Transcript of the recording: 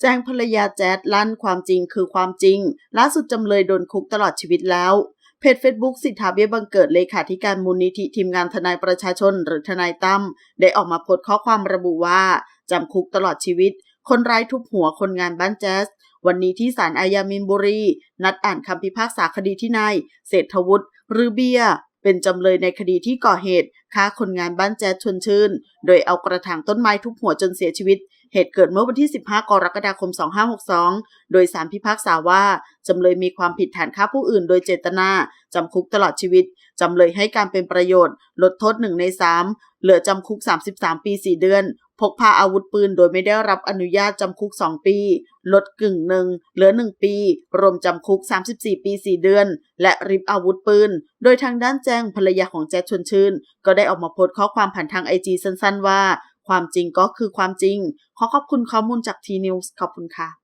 แจ้งภรรยาแจ๊ดลั่นความจริงคือความจริงล่าสุดจำเลยโดนคุกตลอดชีวิตแล้วเพจ Facebook สิทธาเบี้ยบังเกิดเลขาธิการมูลนิธิทีมงานทนายประชาชนหรือทนายตั้มได้ออกมาโพสต์ข้อความระบุว่า จำคุกตลอดชีวิต คนร้ายทุบหัวคนงานบ้านแจ๊สวันนี้ที่ศาลอาญามินบุรี นัดอ่านคำพิพากษาคดีที่นายเศรษฐวุฒิหรือเบียเป็นจำเลยในคดีที่ก่อเหตุฆ่าคนงานบ้านแจ๊สชวนชื่น โดยเอากระถางต้นไม้ทุบหัวจนเสียชีวิต เหตุเกิดเมื่อวันที่ 15 กรกฎาคม 2562 โดยสารพิพากษาว่า จำเลยมีความผิดฐานฆ่าผู้อื่นโดยเจตนา จำคุกตลอดชีวิต จำเลยให้การเป็นประโยชน์ ลดโทษ 1 ใน 3 เหลือจำคุก 33 ปี 4 เดือน พกพาอาวุธปืนโดยไม่ได้รับอนุญาตจำคุก 2 ปี ลดกึ่งหนึ่งเหลือ 1 ปี รวมจำคุก 34 ปี 4 เดือน และริบอาวุธปืน โดยทางด้านแจ้งภรรยาของแจ๊ดชวนชื่น ก็ได้ออกมาโพสต์ข้อความผ่านทางไอจีสั้น ๆ ว่า ความจริงก็คือความจริง ขอขอบคุณข้อมูลจากทีนิวส์ขอบคุณค่ะ